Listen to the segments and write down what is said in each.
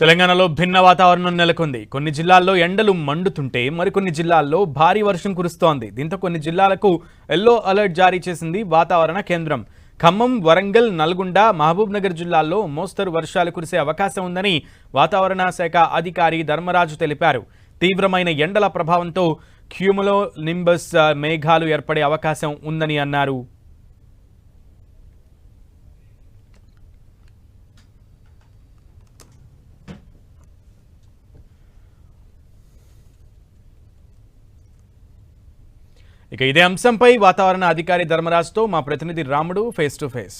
తెలంగాణలో భిన్న వాతావరణం నెలకొంది. కొన్ని జిల్లాల్లో ఎండలు మండుతుంటే మరికొన్ని జిల్లాల్లో భారీ వర్షం కురుస్తోంది. దీంతో కొన్ని జిల్లాలకు ఎల్లో అలర్ట్ జారీ చేసింది వాతావరణ కేంద్రం. ఖమ్మం వరంగల్ నల్గొండ మహబూబ్ నగర్ జిల్లాల్లో మోస్తరు వర్షాలు కురిసే అవకాశం ఉందని వాతావరణ శాఖ అధికారి ధర్మరాజు తెలిపారు. తీవ్రమైన ఎండల ప్రభావంతో క్యూములో నింబస్ మేఘాలు ఏర్పడే అవకాశం ఉందని అన్నారు. ఇక ఇదే అంశంపై వాతావరణ అధికారి ధర్మరాజుతో మా ప్రతినిధి రాముడు ఫేస్ టు ఫేస్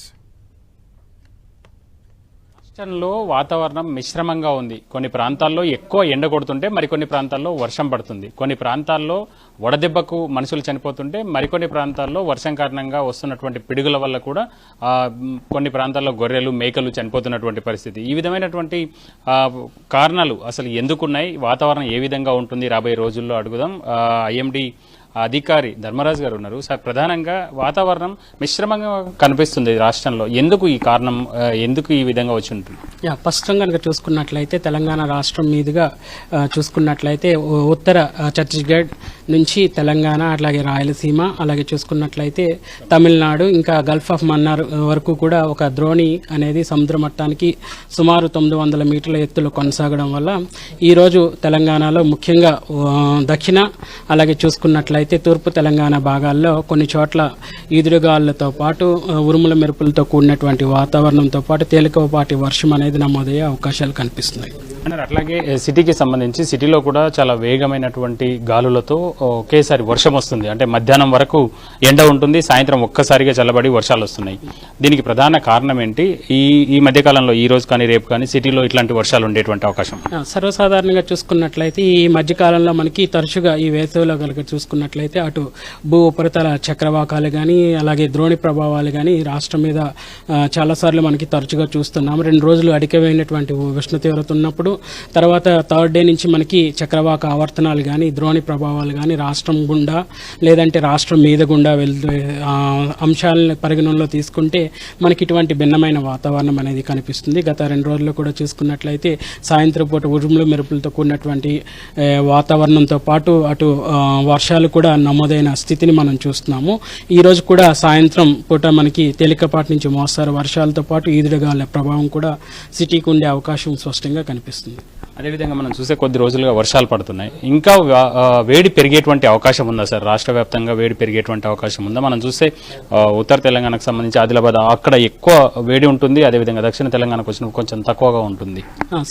రాష్ట్రంలో వాతావరణం మిశ్రమంగా ఉంది. కొన్ని ప్రాంతాల్లో ఎక్కువ ఎండ కొడుతుంటే మరికొన్ని ప్రాంతాల్లో వర్షం పడుతుంది. కొన్ని ప్రాంతాల్లో వడదెబ్బకు మనుషులు చనిపోతుంటే మరికొన్ని ప్రాంతాల్లో వర్షం కారణంగా వస్తున్నటువంటి పిడుగుల వల్ల కూడా కొన్ని ప్రాంతాల్లో గొర్రెలు మేకలు చనిపోతున్నటువంటి పరిస్థితి. ఈ విధమైనటువంటి కారణాలు అసలు ఎందుకున్నాయి వాతావరణం ఏ విధంగా ఉంటుంది? రాబోయే రోజుల్లో అడుగుదాం. ఐఎండి అధికారి ధర్మరాజు గారు ఉన్నారు. సార్ ప్రధానంగా వాతావరణం మిశ్రమంగా కనిపిస్తుంది రాష్ట్రంలో. ఎందుకు ఈ కారణం ఎందుకు ఈ విధంగా వచ్చి ఉంటుంది? యా ఫస్ట్ కనుక చూసుకున్నట్లయితే తెలంగాణ రాష్ట్రం మీదుగా చూసుకున్నట్లయితే ఉత్తర ఛత్తీస్గఢ్ నుంచి తెలంగాణ అట్లాగే రాయలసీమ అలాగే చూసుకున్నట్లయితే తమిళనాడు ఇంకా గల్ఫ్ ఆఫ్ మన్నార్ వరకు కూడా ఒక ద్రోణి అనేది సముద్ర మట్టానికి సుమారు తొమ్మిది వందల మీటర్ల ఎత్తులో కొనసాగడం వల్ల ఈరోజు తెలంగాణలో ముఖ్యంగా దక్షిణ అలాగే చూసుకున్నట్లయితే అయితే తూర్పు తెలంగాణ భాగాల్లో కొన్ని చోట్ల ఈదురుగాలులతో పాటు ఉరుముల మెరుపులతో కూడినటువంటి వాతావరణంతో పాటు తేలికపాటి వర్షం అనేది నమోదయ్యే అవకాశాలు కనిపిస్తున్నాయి. అట్లాగే సిటీకి సంబంధించి సిటీలో కూడా చాలా వేగమైనటువంటి గాలులతో ఒకేసారి వర్షం వస్తుంది. అంటే మధ్యాహ్నం వరకు ఎండ ఉంటుంది సాయంత్రం ఒక్కసారిగా చల్లబడి వర్షాలు వస్తున్నాయి. దీనికి ప్రధాన కారణం ఏంటి? ఈ ఈ మధ్యకాలంలో ఈ రోజు కానీ రేపు కానీ సిటీలో ఇట్లాంటి వర్షాలు ఉండేటువంటి అవకాశం సర్వసాధారణంగా చూసుకున్నట్లయితే ఈ మధ్యకాలంలో మనకి తరచుగా ఈ వేసవిలో కనుక చూసుకున్నట్లయితే అటు భూ ఉపరితల చక్రవాకాలు కానీ అలాగే ద్రోణి ప్రభావాలు కానీ రాష్ట్రం మీద చాలాసార్లు మనకి తరచుగా చూస్తున్నాం. రెండు రోజులు అధికమైనటువంటి ఉష్ణ తీవ్రత ఉన్నప్పుడు తర్వాత థర్డ్ డే నుంచి మనకి చక్రవాక ఆవర్తనాలు కానీ ద్రోణి ప్రభావాలు కానీ రాష్ట్రం గుండా లేదంటే రాష్ట్రం మీద గుండా వెళ్తూ అంశాలను పరిగణనలో తీసుకుంటే మనకి ఇటువంటి భిన్నమైన వాతావరణం అనేది కనిపిస్తుంది. గత రెండు రోజుల్లో కూడా చూసుకున్నట్లయితే సాయంత్రం పూట ఉరుములు మెరుపులతో కూడినటువంటి వాతావరణంతో పాటు అటు వర్షాలు కూడా నమోదైన స్థితిని మనం చూస్తున్నాము. ఈరోజు కూడా సాయంత్రం పూట మనకి తేలికపాటి నుంచి మోస్తారు వర్షాలతో పాటు ఈదుడుగాల ప్రభావం కూడా సిటీకి ఉండే అవకాశం స్పష్టంగా కనిపిస్తుంది. aussi. అదేవిధంగా మనం చూసే కొద్ది రోజులుగా వర్షాలు పడుతున్నాయి. ఇంకా వేడి పెరిగేటువంటి అవకాశం ఉందా సార్? రాష్ట్ర వ్యాప్తంగా వేడి పెరిగేటువంటి అవకాశం ఉందా? మనం చూస్తే ఉత్తర తెలంగాణకు సంబంధించి ఆదిలాబాద్ అక్కడ ఎక్కువ వేడి ఉంటుంది. అదేవిధంగా దక్షిణ తెలంగాణకు వచ్చిన కొంచెం తక్కువగా ఉంటుంది.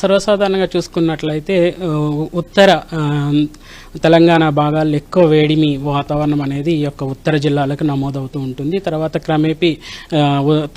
సర్వసాధారణంగా చూసుకున్నట్లయితే ఉత్తర తెలంగాణ భాగాల్లో ఎక్కువ వేడిమి వాతావరణం అనేది ఈ యొక్క ఉత్తర జిల్లాలకు నమోదవుతూ ఉంటుంది. తర్వాత క్రమేపీ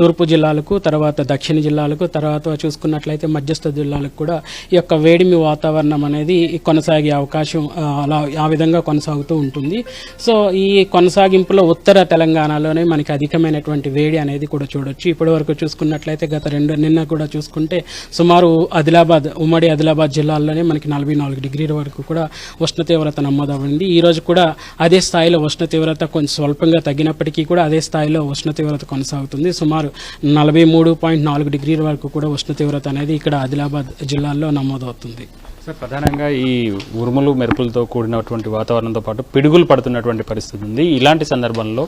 తూర్పు జిల్లాలకు తర్వాత దక్షిణ జిల్లాలకు తర్వాత చూసుకున్నట్లయితే మధ్యస్థ జిల్లాలకు కూడా ఈ యొక్క వేడిమి వాతావరణం అనేది కొనసాగే అవకాశం అలా ఆ విధంగా కొనసాగుతూ ఉంటుంది. సో ఈ కొనసాగింపులో ఉత్తర తెలంగాణలోనే మనకి అధికమైనటువంటి వేడి అనేది కూడా చూడొచ్చు. ఇప్పటి వరకు చూసుకున్నట్లయితే గత రెండు నిన్న కూడా చూసుకుంటే సుమారు ఆదిలాబాద్ ఉమ్మడి ఆదిలాబాద్ జిల్లాల్లోనే మనకి నలభై నాలుగు డిగ్రీల వరకు కూడా ఉష్ణ తీవ్రత నమోదమైంది ఈ రోజు కూడా అదే స్థాయిలో ఉష్ణ తీవ్రత కొంచెం స్వల్పంగా తగ్గినప్పటికీ కూడా అదే స్థాయిలో ఉష్ణ తీవ్రత కొనసాగుతుంది. సుమారు నలభై మూడు పాయింట్ నాలుగు డిగ్రీల వరకు కూడా ఉష్ణ తీవ్రత అనేది ఇక్కడ ఆదిలాబాద్ జిల్లాలో నమోదవుతుంది. సార్ ప్రధానంగా ఈ ఉరుములు మెరుపులతో కూడినటువంటి వాతావరణంతో పాటు పిడుగులు పడుతున్నటువంటి పరిస్థితి ఉంది. ఇలాంటి సందర్భంలో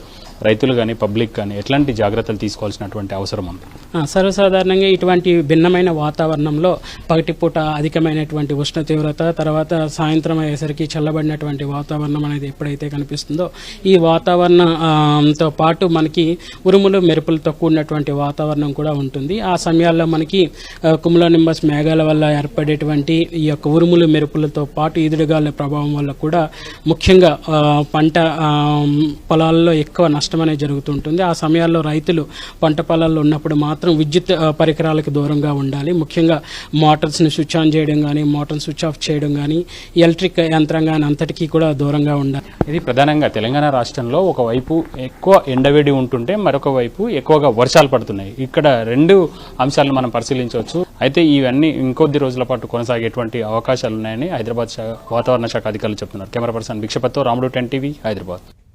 రైతులు కానీ పబ్లిక్ కానీ ఎట్లాంటి జాగ్రత్తలు తీసుకోవాల్సినటువంటి అవసరం ఉంది? సర్వసాధారణంగా ఇటువంటి భిన్నమైన వాతావరణంలో పగటిపూట అధికమైనటువంటి ఉష్ణ తీవ్రత తర్వాత సాయంత్రం అయ్యేసరికి చల్లబడినటువంటి వాతావరణం అనేది ఎప్పుడైతే కనిపిస్తుందో ఈ వాతావరణ తో పాటు మనకి ఉరుములు మెరుపులతో కూడినటువంటి వాతావరణం కూడా ఉంటుంది. ఆ సమయాల్లో మనకి కుములో నింబస్ మేఘాల వల్ల ఏర్పడేటువంటి ఈ యొక్క ఉరుములు మెరుపులతో పాటు ఈదుడుగాల ప్రభావం వల్ల కూడా ముఖ్యంగా పంట పొలాల్లో ఎక్కువ నష్టం అనేది జరుగుతుంటుంది. ఆ సమయాల్లో రైతులు పంట పొలాల్లో ఉన్నప్పుడు మాత్రం విద్యుత్ పరికరాలకు దూరంగా ఉండాలి. ముఖ్యంగా మోటార్స్ని స్విచ్ ఆన్ చేయడం కానీ మోటార్ స్విచ్ ఆఫ్ చేయడం కానీ ఎలక్ట్రిక్ యంత్రాంగాన్ని అంతటికీ కూడా దూరంగా ఉండాలి. ఇది ప్రధానంగా తెలంగాణ రాష్ట్రంలో ఒకవైపు ఎక్కువ ఎండవేడి ఉంటుంటే మరొక వైపు ఎక్కువగా వర్షాలు పడుతున్నాయి. ఇక్కడ రెండు అంశాలను మనం పరిశీలించవచ్చు. అయితే ఇవన్నీ ఇంకొద్ది రోజుల పాటు కొనసాగేటువంటి అవకాశం ఉన్నాయని హైదరాబాద్ వాతావరణ శాఖ అధికారులు చెప్తున్నారు. కెమెరా పర్సన్ భిక్షపత్తో రాముడు టెన్ టీవీ హైదరాబాద్.